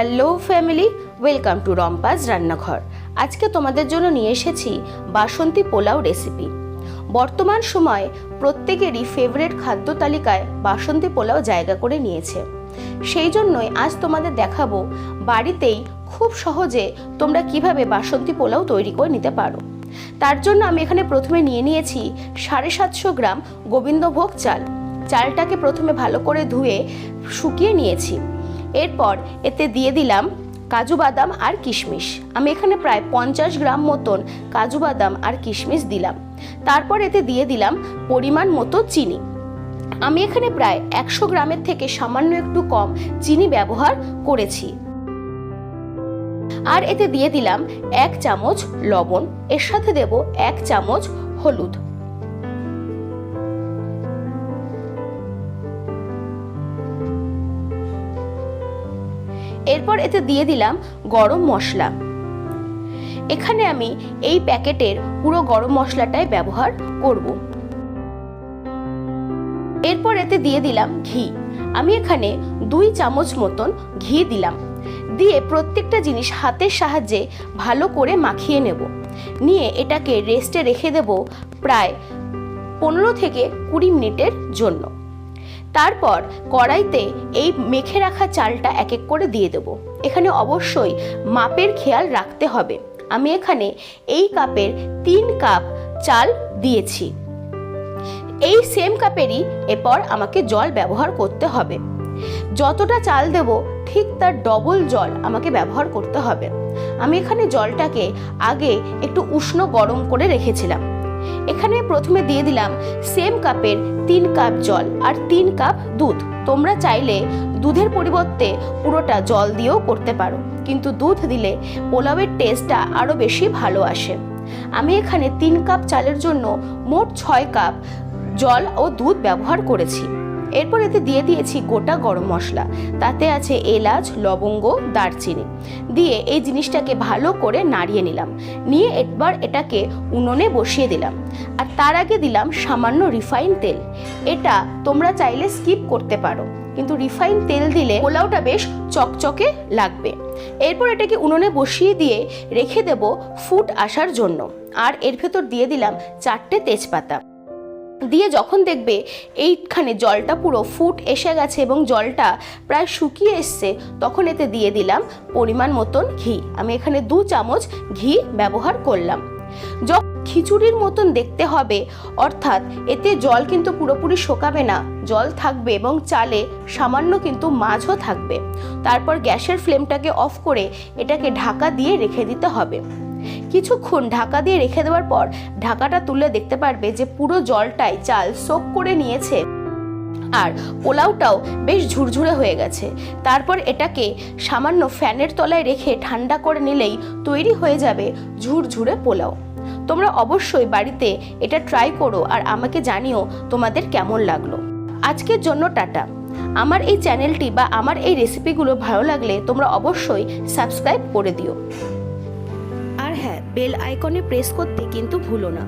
Hello family, welcome to Rumpa's রান্নাঘর। আজকে তোমাদের জন্য নিয়ে এসেছি বাসন্তী পোলাও রেসিপি। বর্তমান সময়ে প্রত্যেকেরই ফেভারিট খাদ্য তালিকায় বাসন্তী পোলাও জায়গা করে নিয়েছে। সেই জন্যই আজ তোমাদের দেখাবো বাড়িতেই খুব সহজে তোমরা কীভাবে বাসন্তী পোলাও তৈরি করে নিতে পারো। তার জন্য আমি এখানে প্রথমে নিয়ে নিয়েছি সাড়ে সাতশো গ্রাম গোবিন্দভোগ চাল। চালটাকে প্রথমে ভালো করে ধুয়ে শুকিয়ে নিয়েছি। এরপর এতে দিয়ে দিলাম কাজু বাদাম আর কিশমিশ। আমি এখানে প্রায় পঞ্চাশ গ্রাম মতন কাজু বাদাম আর কিশমিশ দিলাম। তারপর এতে দিয়ে দিলাম পরিমাণ মতো চিনি। আমি এখানে প্রায় একশো গ্রামের থেকে সামান্য একটু কম চিনি ব্যবহার করেছি। আর এতে দিয়ে দিলাম এক চামচ লবণ। এর সাথে দেব এক চামচ হলুদ। এরপর এতে দিয়ে দিলাম গরম মশলা। এখানে আমি এই প্যাকেটের পুরো গরম মশলাটাই ব্যবহার করব। এরপর এতে দিয়ে দিলাম ঘি। আমি এখানে দুই চামচ মতন ঘি দিলাম। দিয়ে প্রত্যেকটা জিনিস হাতের সাহায্যে ভালো করে মাখিয়ে নেব। নিয়ে এটাকে রেস্টে রেখে দেব প্রায় পনেরো থেকে কুড়ি মিনিটের জন্য। তারপর কড়াইতে এই মেখে রাখা চালটা এক এক করে দিয়ে দেবো। এখানে অবশ্যই মাপের খেয়াল রাখতে হবে। আমি এখানে এই কাপের তিন কাপ চাল দিয়েছি। এই সেম কাপেরই এরপর আমাকে জল ব্যবহার করতে হবে। যতটা চাল দেব, ঠিক তার ডবল জল আমাকে ব্যবহার করতে হবে। আমি এখানে জলটাকে আগে একটু উষ্ণ গরম করে রেখেছিলাম। এখানে প্রথমে দিয়ে দিলাম সেম কাপের তিন কাপ জল আর তিন কাপ দুধ। তোমরা চাইলে দুধের পরিবর্তে পুরোটা জল দিয়েও করতে পারো, কিন্তু দুধ দিলে পোলাওয়ের টেস্টটা আরও বেশি ভালো আসে। আমি এখানে তিন কাপ চালের জন্য মোট ছয় কাপ জল ও দুধ ব্যবহার করেছি। এরপর এতে দিয়ে দিয়েছি গোটা গরম মশলা। তাতে আছে এলাচ, লবঙ্গ, দারচিনি। দিয়ে এই জিনিসটাকে ভালো করে নাড়িয়ে নিলাম। নিয়ে একবার এটাকে উনুনে বসিয়ে দিলাম। আর তার আগে দিলাম সামান্য রিফাইন তেল। এটা তোমরা চাইলে স্কিপ করতে পারো। কিন্তু রিফাইন তেল দিলে পোলাওটা বেশ চকচকে লাগবে। এরপর এটাকে উনুনে বসিয়ে দিয়ে রেখে দেব ফুট আসার জন্য। আর এর ভেতর দিয়ে দিলাম চারটে তেজপাতা। দিয়ে যখন দেখবে এইখানে জলটা পুরো ফুট এসে গেছে এবং জলটা প্রায় শুকিয়ে এসছে, তখন এতে দিয়ে দিলাম পরিমাণ মতন ঘি। আমি এখানে দু চামচ ঘি ব্যবহার করলাম। খিচুড়ির মতন দেখতে হবে, অর্থাৎ এতে জল কিন্তু পুরোপুরি শোকাবে না, জল থাকবে এবং চালে সামান্য কিন্তু মাছও থাকবে। তারপর গ্যাসের ফ্লেমটাকে অফ করে এটাকে ঢাকা দিয়ে রেখে দিতে হবে। কিছুক্ষণ ঢাকা দিয়ে রেখে দেওয়ার পর ঢাকাটা তুলে দেখতে পারবে যে পুরো জলটাই চাল সোক করে নিয়েছে। আর পোলাওটাও বেশ ঝুরঝুরে হয়ে গেছে। তারপর এটাকে সামান্য ফ্যানের তলায় রেখে ঠান্ডা করে নিলেই তৈরি হয়ে যাবে ঝুরঝুরে পোলাও। তোমরা অবশ্যই বাড়িতে এটা ট্রাই করো আর আমাকে জানিও তোমাদের কেমন লাগল। আজকের জন্য টাটা। আমার এই চ্যানেলটি বা আমার এই রেসিপিগুলো ভালো লাগলে তোমরা অবশ্যই সাবস্ক্রাইব করে দিও। বেল আইকনে প্রেস করতে কিন্তু ভুলো না।